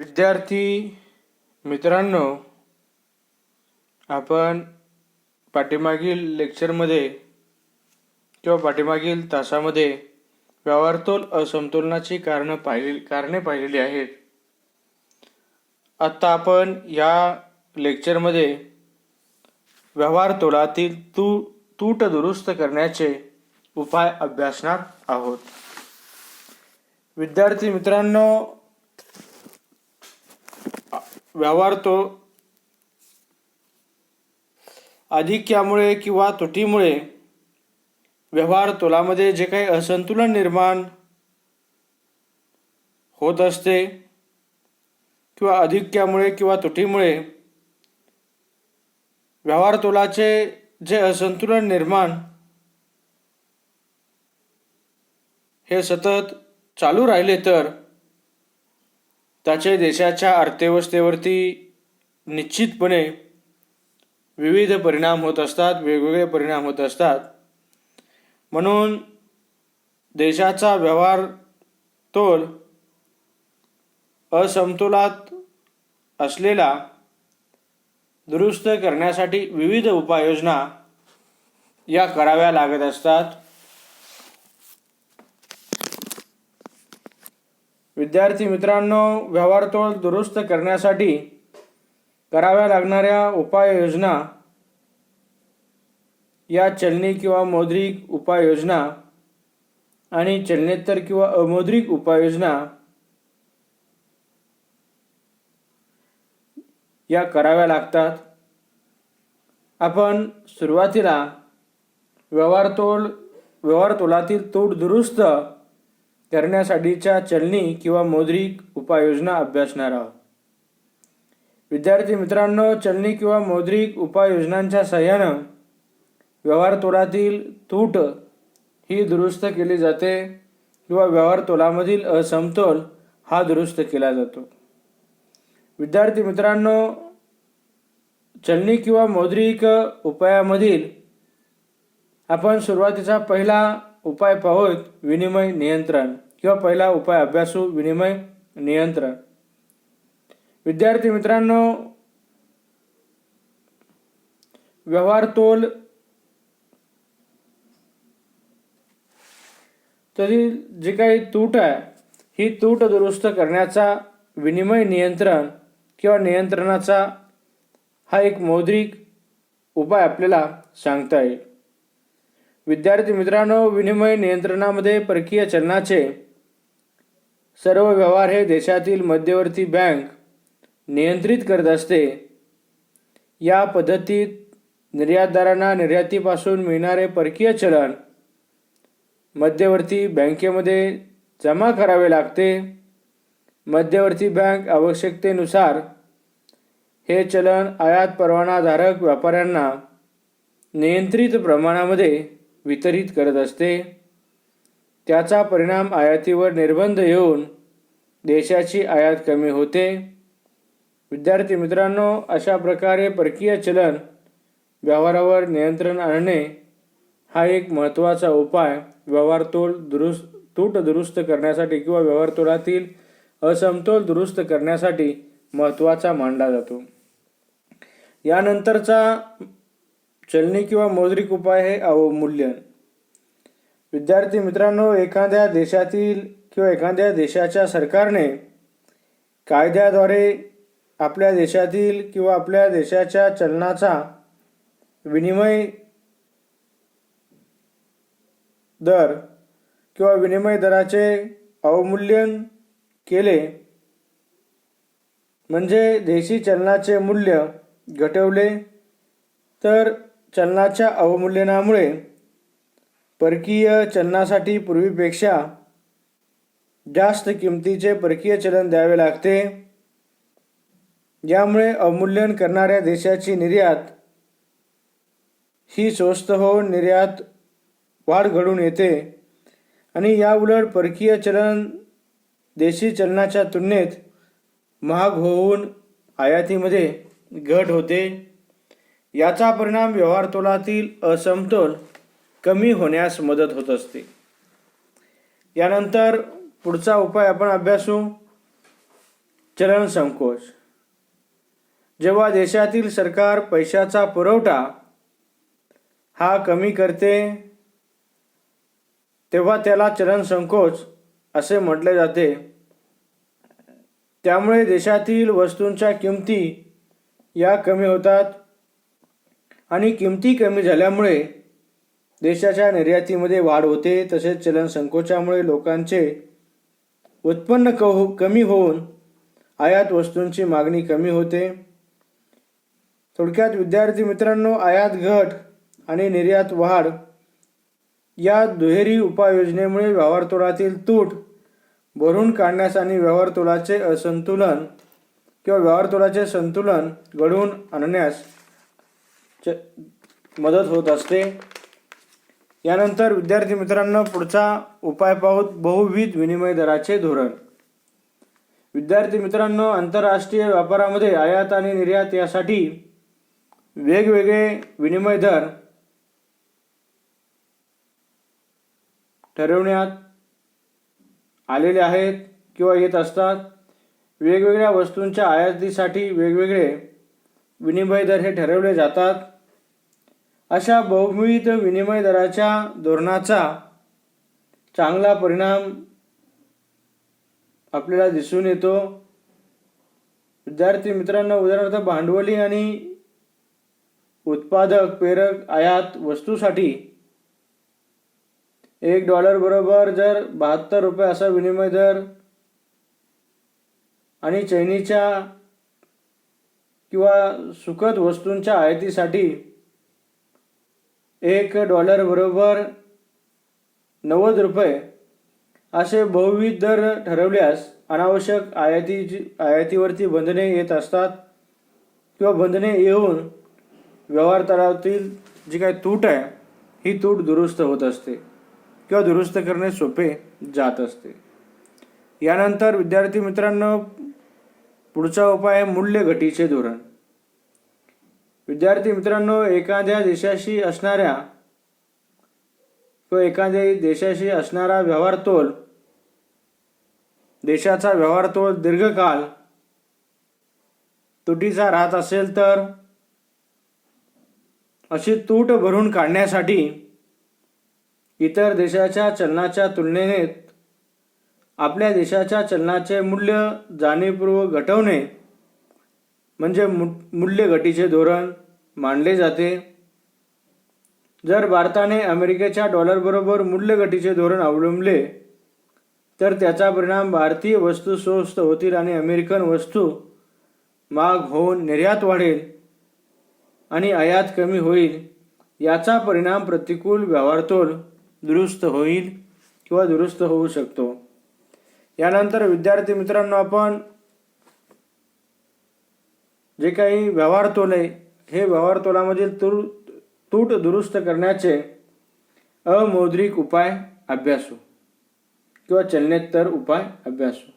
विद्यार्थी मित्रांनो आपण पाठीमागील लेक्चरमध्ये किंवा पाठीमागील तासामध्ये व्यवहारतोल असमतोलनाची कारणं पाहिली कारणे पाहिलेली आहेत. आत्ता आपण या लेक्चरमध्ये व्यवहार तोलातील तू तूट दुरुस्त करण्याचे उपाय अभ्यासणार आहोत. विद्यार्थी मित्रांनो व्यवहार तो अधिक्यामुळे किंवा तुटीमुळे व्यवहार तोलामध्ये जे काही असंतुलन निर्माण होत असते किंवा अधिक्यामुळे किंवा तुटीमुळे व्यवहार तोलाचे जे असंतुलन निर्माण हे सतत चालू राहिले तर त्याचे देशाच्या अर्थव्यवस्थेवरती निश्चितपणे विविध परिणाम होत असतात वेगवेगळे परिणाम होत असतात. म्हणून देशाचा व्यवहार तोल असमतोलात असलेला दुरुस्त करण्यासाठी विविध उपाययोजना या कराव्या लागत असतात. विद्यार्थी मित्रांनो व्यवहारतोल दुरुस्त करण्यासाठी कराव्या लागणाऱ्या उपाययोजना या चलनी किंवा मौद्रिक उपाययोजना आणि चलनेतर किंवा अमौद्रिक उपाययोजना या कराव्या लागतात. आपण सुरुवातीला व्यवहारतोल व्यवहारतोलातील व्यवहार तोलातील तूट दुरुस्त करण्यासाठीच्या चलनी किंवा मौद्रिक उपाययोजना अभ्यासणार आहोत. विद्यार्थी मित्रांनो चलनी किंवा मौद्रिक उपाययोजनांच्या सहाय्यानं व्यवहार तोलातील तूट ही दुरुस्त केली जाते किंवा व्यवहार तोलामधील असमतोल हा दुरुस्त केला जातो. विद्यार्थी मित्रांनो चलनी किंवा मौद्रिक उपायामधील आपण सुरुवातीचा पहिला उपाय पाहूत विनिमय नियंत्रण किंवा पहिला उपाय अभ्यासू विनिमय नियंत्रण. विद्यार्थी मित्रांनो व्यवहार तोल तरी जी काही तूट आहे ही तूट दुरुस्त करण्याचा विनिमय नियंत्रण किंवा नियंत्रणाचा हा एक मौद्रिक उपाय आपल्याला सांगता येईल. विद्यार्थी मित्रांनो विनिमय नियंत्रणामध्ये परकीय चलनाचे सर्व व्यवहार हे देशातील मध्यवर्ती बँक नियंत्रित करत असते. या पद्धतीत निर्यातदारांना निर्यातीपासून मिळणारे परकीय चलन मध्यवर्ती बँकेमध्ये जमा करावे लागते. मध्यवर्ती बँक आवश्यकतेनुसार हे चलन आयात परवानाधारक व्यापाऱ्यांना नियंत्रित प्रमाणामध्ये वितरित करत असते. त्याचा परिणाम आयातीवर निर्बंध येऊन देशाची आयात कमी होते. विद्यार्थी मित्रांनो अशा प्रकारे परकीय चलन व्यवहारावर नियंत्रण आणणे हा एक महत्त्वाचा उपाय. व्यवहार तोल दुरुस्त तूट दुरुस्त करण्यासाठी किंवा व्यवहार तोलातील असमतोल दुरुस्त करण्यासाठी महत्त्वाचा मानला जातो. यानंतरचा चलनी किंवा मौद्रिक उपाय हे अवमूल्यन विद्यार्थी मित्रांनो एखाद्या देशातील किंवा एखाद्या देशाच्या सरकारने कायद्याद्वारे आपल्या देशातील किंवा आपल्या देशाच्या चलनाचा विनिमय दर किंवा विनिमय दराचे अवमूल्यन केले म्हणजे देशी चलनाचे मूल्य घटवले तर चलनाच्या अवमूल्यनामुळे परकीय चलनासाठी पूर्वीपेक्षा जास्त किमतीचे परकीय चलन द्यावे लागते. यामुळे अवमूल्यन करणाऱ्या देशाची निर्यात ही स्वस्त होऊन निर्यात वाढ घडून येते आणि या उलट परकीय चलन देशी चलनाच्या तुलनेत महाग होऊन आयातीमध्ये घट होते. याचा परिणाम व्यवहार तोलातील असमतोल कमी होण्यास मदत होत असते. यानंतर पुढचा उपाय आपण अभ्यासू. चलन संकोच. जेव्हा देशातील सरकार पैशाचा पुरवठा हा कमी करते तेव्हा त्याला चलन संकोच असे म्हटले जाते. त्यामुळे देशातील वस्तूंच्या किमती या कमी होतात. आणि किमती कमी झाल्यामुळे देशाच्या निर्यातीमध्ये वाढ होते. तसेच चलन संकोचामुळे लोकांचे उत्पन्न क कमी होऊन आयात वस्तूंची मागणी कमी होते. थोडक्यात विद्यार्थी मित्रांनो आयात घट आणि निर्यात वाढ या दुहेरी उपाययोजनेमुळे व्यवहारतोलातील तूट भरून काढण्यास आणि व्यवहारतोलाचे असंतुलन किंवा व्यवहारतोलाचे संतुलन घडवून आणण्यास च मदत होत असते. यानंतर विद्यार्थी मित्रांनो पुढचा उपाय पाहूत बहुविध विनिमय दराचे धोरण. विद्यार्थी मित्रांनो आंतरराष्ट्रीय व्यापारामध्ये आयात आणि निर्यात यासाठी वेगवेगळे विनिमय दर ठरवण्यात आलेले आहेत किंवा येत असतात. वेगवेगळ्या वस्तूंच्या आयातीसाठी वेगवेगळे विनिमय दर हे ठरवले जातात. अशा बहुविध विनिमय दराच्या धोरणाचा चांगला परिणाम आपल्याला दिसून येतो. विद्यार्थी मित्रांनो उदाहरणार्थ भांडवली आणि उत्पादक प्रेरक आयात वस्तूसाठी एक डॉलर बरोबर जर बहात्तर रुपये असा विनिमय दर आणि चैनीच्या किंवा सुखद वस्तूंच्या आयातीसाठी एक डॉलर बरोबर नव्वद रुपये असे बहुविध दर ठरवल्यास अनावश्यक आयातीची आयातीवरती बंधने येत असतात किंवा बंधने येऊन व्यवहार तळातील जी काही तूट आहे ही तूट दुरुस्त होत असते किंवा दुरुस्त करणे सोपे जात असते. यानंतर विद्यार्थी मित्रांनो पुढचा उपाय आहे मूल्य घटीचे धोरण. विद्यार्थी मित्रांनो एखाद्या देशाशी असणाऱ्या किंवा एखाद्या देशाशी असणारा व्यवहार तोल देशाचा व्यवहार तोल दीर्घकाळ तुटीचा राहत असेल तर अशी तूट भरून काढण्यासाठी इतर देशाच्या चलनाच्या तुलनेत आपल्या देशाच्या चलनाचे मूल्य जाणीवपूर्वक घटवणे म्हणजे मु मूल्य घटीचे धोरण मानले जाते. जर भारताने अमेरिकेच्या डॉलरबरोबर मूल्य घटीचे धोरण अवलंबले तर त्याचा परिणाम भारतीय वस्तू स्वस्त होतील आणि अमेरिकन वस्तू माग होऊन निर्यात वाढेल आणि आयात कमी होईल. याचा परिणाम प्रतिकूल व्यवहारतोल दुरुस्त होईल किंवा दुरुस्त होऊ शकतो. यानंतर विद्यार्थी मित्रांनो आपण जे काही व्यवहार तोल आहे हे व्यवहार तोलामधील तूर तूट दुरुस्त करण्याचे अमौद्रिक उपाय अभ्यासू किंवा चलनेतर उपाय अभ्यासू.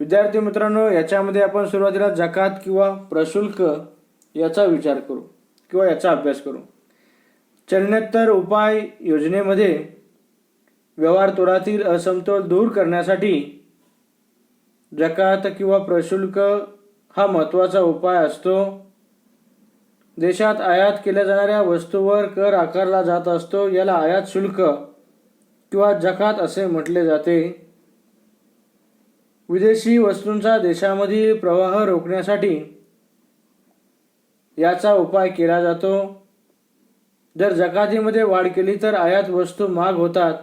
विद्यार्थी मित्रांनो याच्यामध्ये आपण सुरुवातीला जकात किंवा प्रशुल्क याचा विचार करू किंवा याचा अभ्यास करू. चलनेतर उपाय योजनेमध्ये व्यवहार तोरातील असमतोल दूर करण्यासाठी जकात किंवा प्रशुल्क हा महत्त्वाचा उपाय असतो. देशात आयात केल्या जाणाऱ्या वस्तूवर कर आकारला जात असतो. याला आयात शुल्क किंवा जकात असे म्हटले जाते. विदेशी वस्तूंचा देशामधील प्रवाह रोखण्यासाठी याचा उपाय केला जातो. जर जकातीमध्ये वाढ केली तर आयात वस्तू महाग होतात.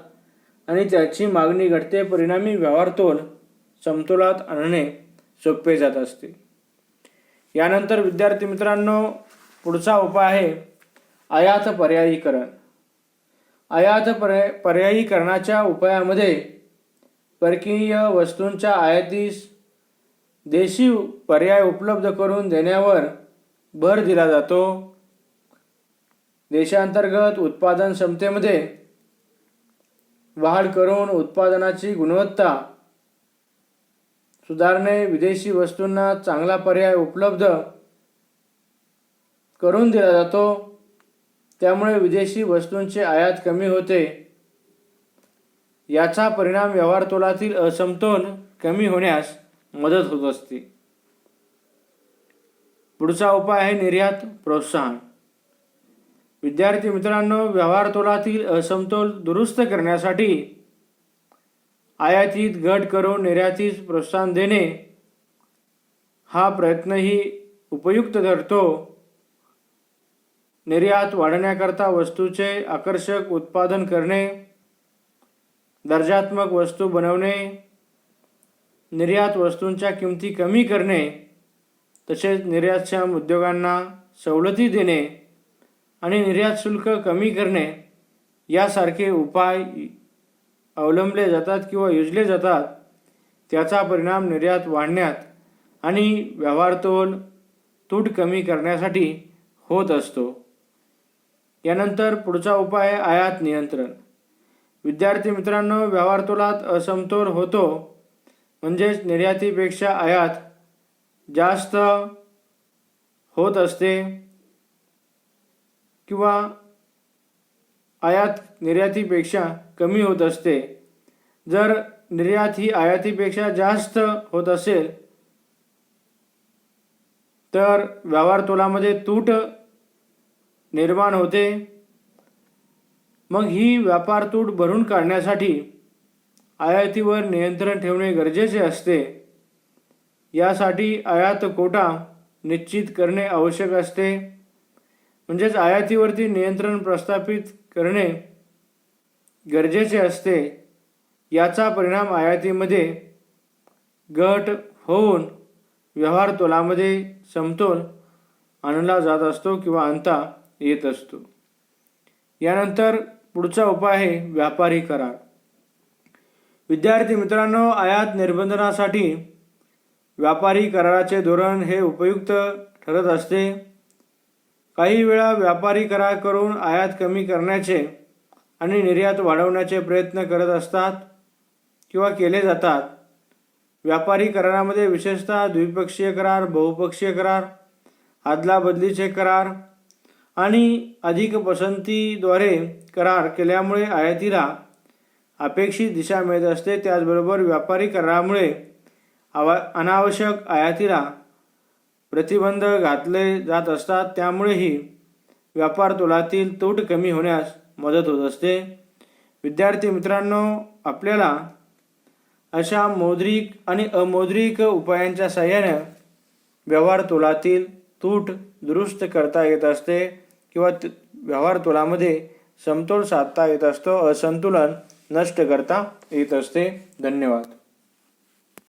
आणि त्याची मागणी घटते परिणामी व्यवहार तोल समतोलात आणणे सोपे जात असते. यानंतर विद्यार्थी मित्रांनो पुढचा उपाय आहे आयात पर्यायीकरण. आयात पर्याय पर्यायीकरणाच्या उपायामध्ये परकीय वस्तूंच्या आयातीस देशी पर्याय उपलब्ध करून देण्यावर भर दिला जातो. देशांतर्गत उत्पादन क्षमतेमध्ये वाढ करून उत्पादनाची गुणवत्ता सुधारणे विदेशी वस्तूंना चांगला पर्याय उपलब्ध करून दिला जातो. त्यामुळे विदेशी वस्तूंचे आयात कमी होते. याचा परिणाम व्यवहार तोलातील असमतोल कमी होण्यास मदत होत असते. पुढचा उपाय आहे निर्यात प्रोत्साहन. विद्यार्थी मित्रांनो व्यवहार तोलातील असमतोल दुरुस्त करण्यासाठी आयातीत घट करून निर्यातीस प्रोत्साहन देणे हा प्रयत्नही उपयुक्त ठरतो. निर्यात वाढवण्याकरता वस्तूचे आकर्षक उत्पादन करणे दर्जात्मक वस्तू बनवणे निर्यात वस्तूंच्या किमती कमी करणे तसेच निर्यातक्षम उद्योगांना सवलती देणे आणि निर्यात शुल्क कमी करणे यासारखे उपाय अवलंबले जातात किंवा योजले जातात त्याचा परिणाम निर्यात वाढण्यात आणि व्यवहारतोल तूट कमी करण्यासाठी होत असतो. यानंतर पुढचा उपाय आहे आयात नियंत्रण. विद्यार्थी मित्रांनो व्यवहारतोलात असमतोल होतो म्हणजेच निर्यातीपेक्षा आयात जास्त होत असते. किंवा आयात निर्यातीपेक्षा कमी होत असते. जर निर्यात ही आयातीपेक्षा जास्त होत असेल तर व्यवहार तोलामध्ये तूट निर्माण होते. मग ही व्यापार तूट भरून काढण्यासाठी आयातीवर नियंत्रण ठेवणे गरजेचे असते. यासाठी आयात कोटा निश्चित करणे आवश्यक असते. म्हणजेच आयातीवरती नियंत्रण प्रस्थापित करणे गरजेचे असते. याचा परिणाम आयातीमध्ये घट होऊन व्यवहार तोलामध्ये समतोल आणला जात असतो किंवा आणता येत असतो. यानंतर पुढचा उपाय आहे व्यापारी करार. विद्यार्थी मित्रांनो आयात निर्बंधनासाठी व्यापारी कराराचे धोरण हे उपयुक्त ठरत असते. काही वेळा व्यापारी करार करून आयात कमी करण्याचे आणि निर्यात वाढवण्याचे प्रयत्न करत असतात किंवा केले जातात. व्यापारी करारामध्ये विशेषतः द्विपक्षीय करार बहुपक्षीय करार आदलाबदलीचे करार आणि अधिक पसंतीद्वारे करार केल्यामुळे आयातीला अपेक्षित दिशा मिळत असते. त्याचबरोबर व्यापारी करारामुळे आवा अनावश्यक आयातीला प्रतिबंध घातले जात असतात त्यामुळेही व्यापार तोलातील तूट कमी होण्यास मदत होत असते. विद्यार्थी मित्रांनो आपल्याला अशा मौद्रिक आणि अमौद्रिक उपायांच्या सहाय्याने व्यवहार तोलातील तूट दुरुस्त करता येत असते किंवा व्यवहार तोलामध्ये समतोल साधता येत असतो असंतुलन नष्ट करता येत असते. धन्यवाद.